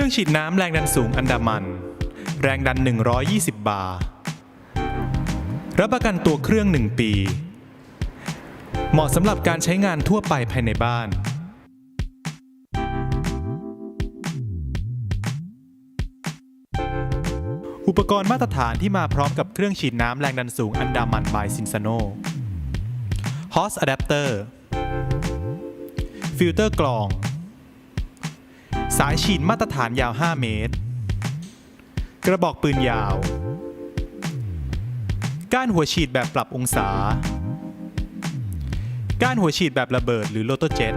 รื่องฉีดน้ำแรงดันสูงอันดามัน แรงดัน 120 บาร์ รับประกันตัวเครื่อง 1 ปี เหมาะสำหรับการใช้งานทั่วไปภายในบ้าน อุปกรณ์มาตรฐานที่มาพร้อมกับเครื่องฉีดน้ำแรงดันสูงอันดามันบายซินซาโน Hose Adapter ฟิลเตอร์กรอง สายฉีดมาตรฐานยาว 5 เมตร กระบอกปืนยาว ก้านหัวฉีดแบบปรับองศา ก้านหัวฉีดแบบระเบิดหรือโลโตเจ็ต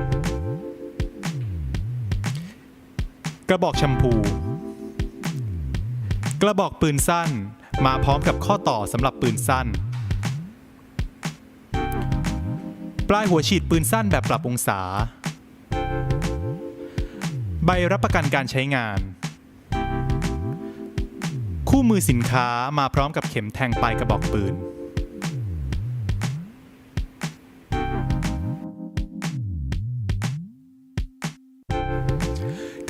กระบอกแชมพู กระบอกปืนสั้นมาพร้อมกับข้อต่อสำหรับปืนสั้น ปลายหัวฉีดปืนสั้นแบบปรับองศา ใบรับประกันการใช้งาน คู่มือสินค้ามาพร้อมกับเข็มแทงปลายกระบอกปืน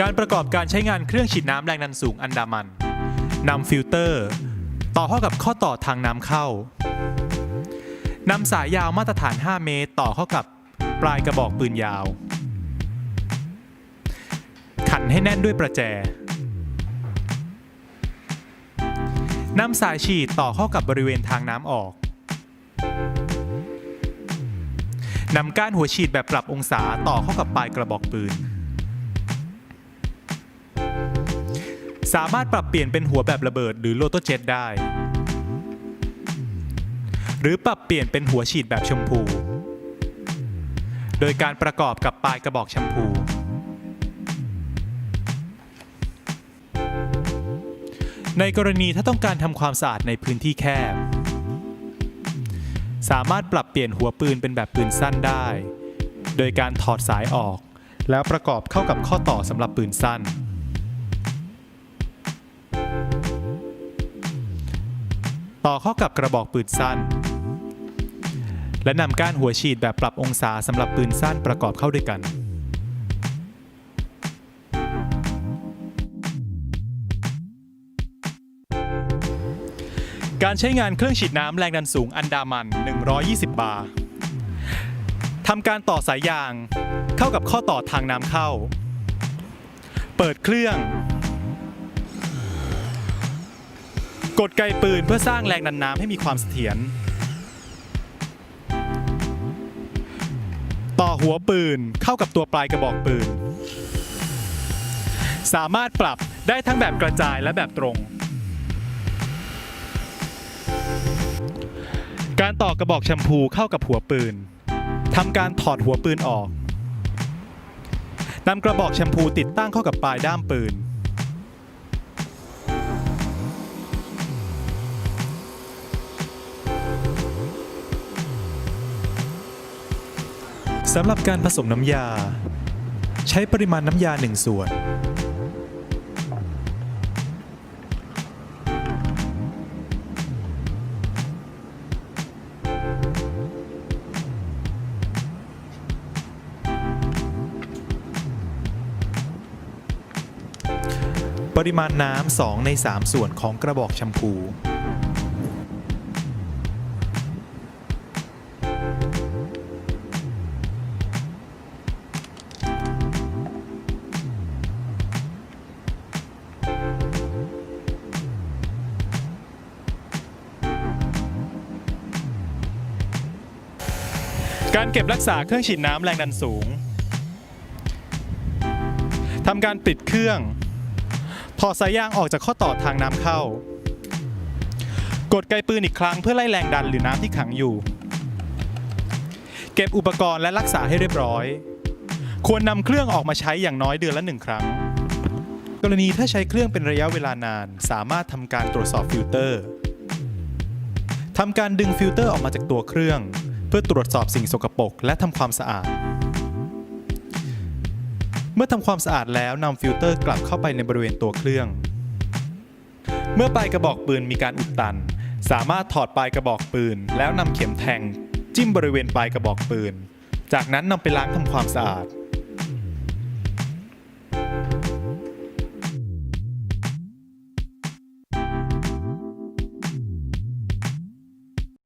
การประกอบการใช้งานเครื่องฉีดน้ำแรงดันสูงอันดามันนำฟิลเตอร์ ต่อเข้ากับข้อต่อทางน้ำเข้านำสายยาวมาตรฐาน 5 เมตร ต่อเข้ากับปลายกระบอกปืนยาว นให้แน่นด้วยประแจนำสายฉีดต่อเข้ากับบริเวณทางน้ำออกนำก้านหัวฉีดแบบปรับองศาต่อเข้ากับปลายกระบอกปืน สามารถปรับเปลี่ยนเป็นหัวแบบระเบิดหรือโลโตเจ็ตได้ หรือปรับเปลี่ยนเป็นหัวฉีดแบบชมพู โดยการประกอบกับปลายกระบอกชมพู ในกรณีถ้าต้องการทำความสะอาดในพื้นที่แคบ สามารถปรับเปลี่ยนหัวปืนเป็นแบบปืนสั้นได้ โดยการถอดสายออก แล้วประกอบเข้ากับข้อต่อสำหรับปืนสั้น ต่อเข้ากับกระบอกปืนสั้น และนำก้านหัวฉีดแบบปรับองศาสำหรับปืนสั้นประกอบเข้าด้วยกัน การใช้งานเครื่องฉีดน้ำแรงดันสูงอันดามัน 120 บาร์ทำการต่อสายยาง เข้ากับข้อต่อทางน้ำเข้า เปิดเครื่อง กดไกปืนเพื่อสร้างแรงดันน้ำให้มีความเสถียร ต่อหัวปืนเข้ากับตัวปลายกระบอกปืน สามารถปรับได้ทั้งแบบกระจายและแบบตรง การต่อกระบอกแชมพูเข้ากับหัวปืนทำการถอดหัวปืนออกนำกระบอกแชมพูติดตั้งเข้ากับปลายด้ามปืน สำหรับการผสมน้ำยา ใช้ปริมาณน้ำยา 1 ส่วน ปริมาณน้ำ2ใน3ส่วนของกระบอกแชมพู การเก็บรักษาเครื่องฉีดน้ำแรงดันสูงทำการปิดเครื่อง ถอดสายยางออกจากข้อต่อทางน้ำเข้า กดไกปืนอีกครั้งเพื่อไล่แรงดันหรือน้ำที่ขังอยู่ เก็บอุปกรณ์และรักษาให้เรียบร้อย ควรนำเครื่องออกมาใช้อย่างน้อยเดือนละหนึ่งครั้ง กรณีถ้าใช้เครื่องเป็นระยะเวลานาน สามารถทำการตรวจสอบฟิลเตอร์ทำการดึงฟิลเตอร์ออกมาจากตัวเครื่อง เพื่อตรวจสอบสิ่งสกปรกและทำความสะอาด เมื่อทำความสะอาดแล้วนำฟิลเตอร์กลับเข้าไปในบริเวณตัวเครื่อง เมื่อปลายกระบอกปืนมีการอุดตัน สามารถถอดปลายกระบอกปืน แล้วนำเข็มแทง จิ้มบริเวณปลายกระบอกปืน จากนั้นนำไปล้างทำความสะอาด